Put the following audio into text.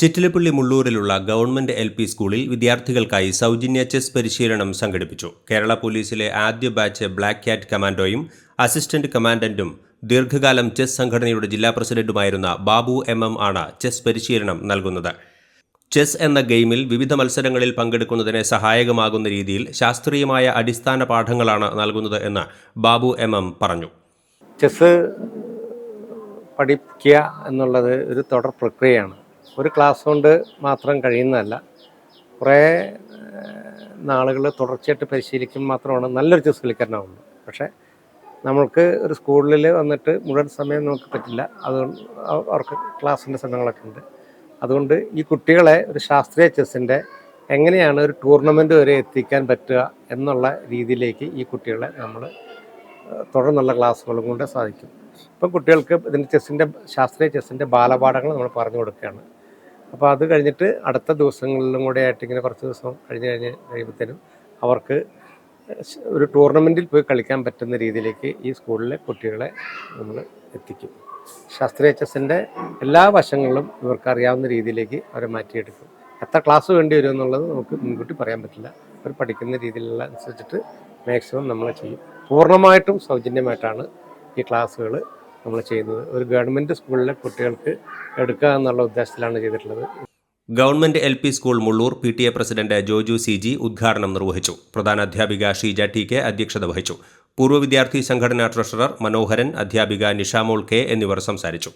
ചിറ്റിലപ്പള്ളി മുള്ളൂരിലുള്ള government L P സ്കൂളിൽ വിദ്യാർത്ഥികൾക്കായി സൗജന്യ ചെസ് പരിശീലനം സംഘടിപ്പിച്ചു. കേരള പോലീസിലെ ആദ്യ ബാച്ച് ബ്ലാക്ക് ക്യാറ്റ് കമാൻഡോയും അസിസ്റ്റന്റ് കമാൻഡന്റും ദീർഘകാലം ചെസ് സംഘടനയുടെ ജില്ലാ പ്രസിഡന്റുമായിരുന്ന ബാബു എം എം ആണ് ചെസ് പരിശീലനം നൽകുന്നത്. ചെസ് എന്ന ഗെയിമിൽ വിവിധ മത്സരങ്ങളിൽ പങ്കെടുക്കുന്നതിന് സഹായകമാകുന്ന രീതിയിൽ ശാസ്ത്രീയമായ അടിസ്ഥാന പാഠങ്ങളാണ് നൽകുന്നത് എന്ന് ബാബു എം എം പറഞ്ഞു. ചെസ് പഠിക്കുക എന്നുള്ളത് ഒരു തുടർ പ്രക്രിയയാണ്. ഒരു ക്ലാസ് കൊണ്ട് മാത്രം കഴിയുന്നതല്ല. കുറേ നാളുകൾ തുടർച്ചയായിട്ട് പരിശീലിക്കുമ്പോൾ മാത്രമാണ് നല്ലൊരു ചെസ് കളിക്കാരനാവുന്നത്. പക്ഷേ നമ്മൾക്ക് ഒരു സ്കൂളിൽ വന്നിട്ട് മുഴുവൻ സമയം നമുക്ക് പറ്റില്ല. അതുകൊണ്ട് അവർക്ക് ക്ലാസ്സിന്റെ സമയങ്ങളൊക്കെ ഉണ്ട്. അതുകൊണ്ട് ഈ കുട്ടികളെ ഒരു ശാസ്ത്രീയ ചെസ്സിന്റെ എങ്ങനെയാണ് ഒരു ടൂർണമെന്റ് വരെ എത്തിക്കാൻ പറ്റുക എന്നുള്ള രീതിയിലേക്ക് ഈ കുട്ടികളെ നമ്മൾ തുടർന്നുള്ള ക്ലാസ്സുകളും കൊണ്ട് സാധിക്കും. ഇപ്പം കുട്ടികൾക്ക് ഇതിന്റെ ചെസ്സിന്റെ ശാസ്ത്രീയ ചെസ്സിന്റെ ബാലപാഠങ്ങൾ നമ്മൾ പറഞ്ഞു കൊടുക്കുകയാണ്. അപ്പോൾ അത് കഴിഞ്ഞിട്ട് അടുത്ത ദിവസങ്ങളിലും കൂടെ ആയിട്ട് ഇങ്ങനെ കുറച്ച് ദിവസം കഴിഞ്ഞ് കഴിഞ്ഞ് കഴിയുമ്പോഴത്തേനും അവർക്ക് ഒരു ടൂർണമെന്റിൽ പോയി കളിക്കാൻ പറ്റുന്ന രീതിയിലേക്ക് ഈ സ്കൂളിലെ കുട്ടികളെ നമ്മൾ എത്തിക്കും. ശാസ്ത്രീയ ചെസ്സിന്റെ എല്ലാ വശങ്ങളിലും ഇവർക്ക് അറിയാവുന്ന രീതിയിലേക്ക് അവരെ മാറ്റിയെടുക്കും. എത്ര ക്ലാസ് വേണ്ടി വരും എന്നുള്ളത് നമുക്ക് മുൻകൂട്ടി പറയാൻ പറ്റില്ല. അവർ പഠിക്കുന്ന രീതിയിലുള്ള അനുസരിച്ചിട്ട് മാക്സിമം നമ്മൾ ചെയ്യും. പൂർണമായിട്ടും സൗജന്യമായിട്ടാണ് ഈ ക്ലാസ്സുകൾ നമ്മൾ ചെയ്യുന്നത്. ഒരു ഗവൺമെന്റ് സ്കൂളിലെ കുട്ടികൾക്ക് എടുക്കുക എന്നുള്ള ഉദ്ദേശത്തിലാണ് ചെയ്തിട്ടുള്ളത്. Government L P school Mullur P T A president Joju C G ഉദ്ഘാടനം നിർവഹിച്ചു. പ്രധാന അധ്യാപിക ഷീജ ടി കെ അധ്യക്ഷത വഹിച്ചു. പൂർവ വിദ്യാർത്ഥി സംഘടനാ ട്രഷറർ മനോഹരൻ അധ്യാപിക നിഷാമോൾ കെ എന്നിവർ സംസാരിച്ചു.